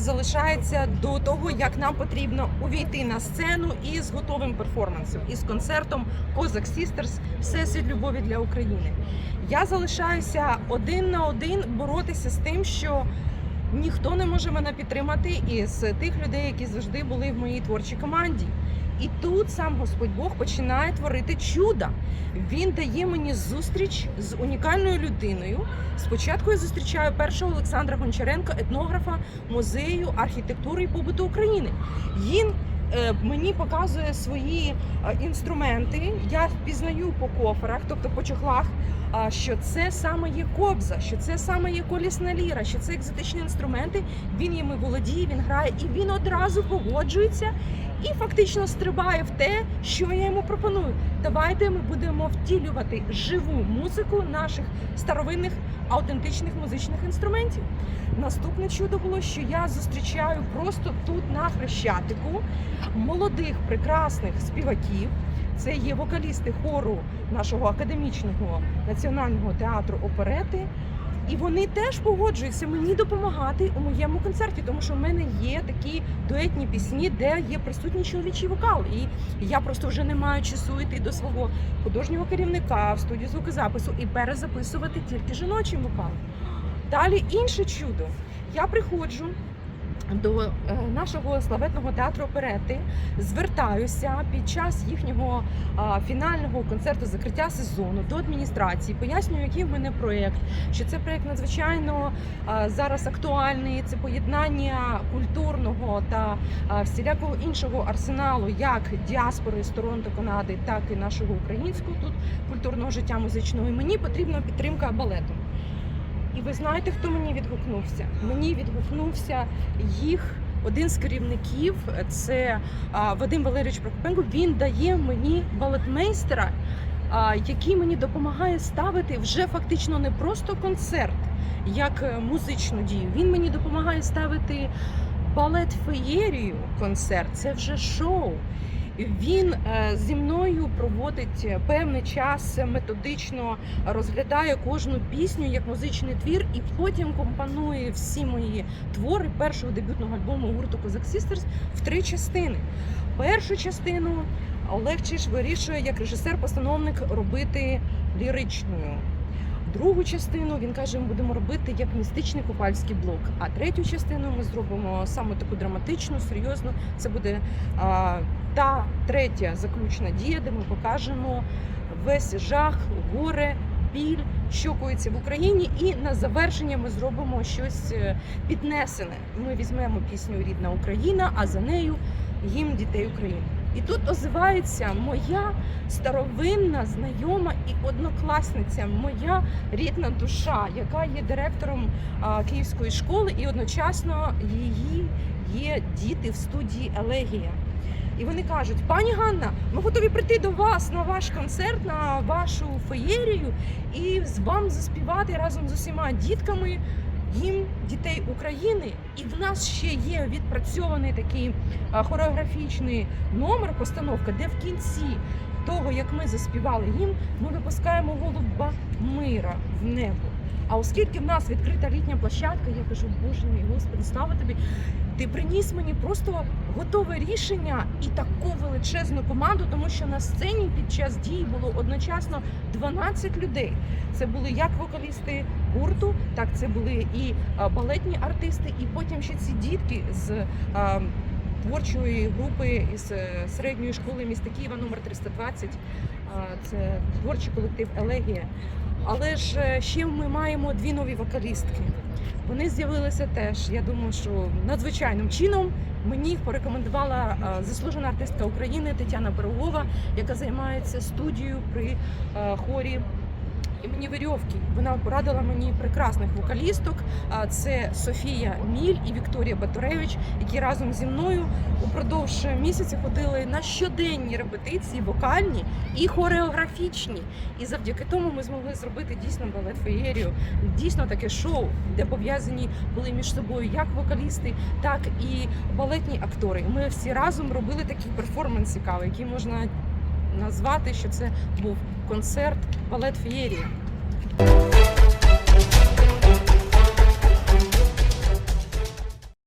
залишається до того, як нам потрібно увійти на сцену із готовим перформансом, із концертом Козак Сістерс Всесвіт любові для України. Я залишаюся один на один боротися з тим, що ніхто не може мене підтримати із тих людей, які завжди були в моїй творчій команді. І тут сам Господь Бог починає творити чуда. Він дає мені зустріч з унікальною людиною. Спочатку я зустрічаю першого Олександра Гончаренка, етнографа музею архітектури і побуту України. Він е, мені показує свої е, інструменти. Я впізнаю по кофрах, тобто по чохлах, що це саме є кобза, що це саме є колісна ліра, що це екзотичні інструменти. Він їми володіє, він грає, і він одразу погоджується і фактично стрибає в те, що я йому пропоную. Давайте ми будемо втілювати живу музику наших старовинних аутентичних музичних інструментів. Наступне чудо було, що я зустрічаю просто тут на хрещатику молодих прекрасних співаків. Це є вокалісти хору нашого академічного національного театру оперети. І вони теж погоджуються мені допомагати у моєму концерті, тому що в мене є такі дуетні пісні, де є присутній чоловічий вокал. І я просто вже не маю часу йти до свого художнього керівника в студію звукозапису і перезаписувати тільки жіночий вокал. Далі інше чудо. Я приходжу до е, нашого славетного театру оперети, звертаюся під час їхнього фінального концерту закриття сезону до адміністрації, пояснюю, який в мене проєкт, що це проєкт надзвичайно зараз актуальний. Це поєднання культурного та всілякого іншого арсеналу, як діаспори з Торонто, Канади, так і нашого українського тут культурного життя музичного. І мені потрібна підтримка балету. І ви знаєте, хто мені відгукнувся? Мені відгукнувся їх один з керівників. Це Вадим Валерійович Прокопенко. Він дає мені балетмейстера, який мені допомагає ставити вже фактично не просто концерт, як е, музичну дію. Він мені допомагає ставити балет феєрію концерт. Це вже шоу. Він е, зі мною проводить певний час методично розглядає кожну пісню як музичний твір, і потім компонує всі мої твори першого дебютного альбому гурту Козак Sisters в три частини. Першу частину Олег Чиш вирішує як режисер-постановник робити ліричною. Другу частину він каже, ми будемо робити як містичний купальський блок. А третю частину ми зробимо саме таку драматичну, серйозну. Це буде а, та третя заключна дія, де ми покажемо весь жах, горе, біль, що коїться в Україні. І на завершення ми зробимо щось е, піднесене. Ми візьмемо пісню Рідна Україна, а за нею гімн дітей України. І тут озивається моя старовинна знайома і однокласниця, моя рідна душа, яка є директором Київської школи, і одночасно її є діти в студії Елегія. І вони кажуть: пані Ганна, ми готові прийти до вас на ваш концерт, на вашу феєрію і з вам заспівати разом з усіма дітками гімн дітей України. І в нас ще є відпрацьований такий хореографічний номер, постановка, де в кінці того, як ми заспівали гімн, ми випускаємо голуба мира в небо. А оскільки в нас відкрита літня площадка, я кажу, Боже мій Господи, слава тобі. Ти приніс мені просто готове рішення і таку величезну команду, тому що на сцені під час дії було одночасно 12 людей. Це були як вокалісти гурту, так це були і балетні артисти, і потім ще ці дітки з творчої групи із е, середньої школи міста Києва номер 320. А, Це творчий колектив Елегія. Але ж е, ще ми маємо дві нові вокалістки. Вони з'явилися теж. Я думаю, що надзвичайним чином мені порекомендувала заслужена артистка України Тетяна Пирогова, яка займається студією при хорі. Імені Верьовки вона порадила мені прекрасних вокалісток. Це Софія Міль і Вікторія Батуревич, які разом зі мною упродовж місяця ходили на щоденні репетиції, вокальні і хореографічні. І завдяки тому ми змогли зробити дійсно балет феєрію, дійсно таке шоу, де пов'язані були між собою як вокалісти, так і балетні актори. Ми всі разом робили такий перформанс цікавий, який можна назвати, що це був концерт балет феєрія.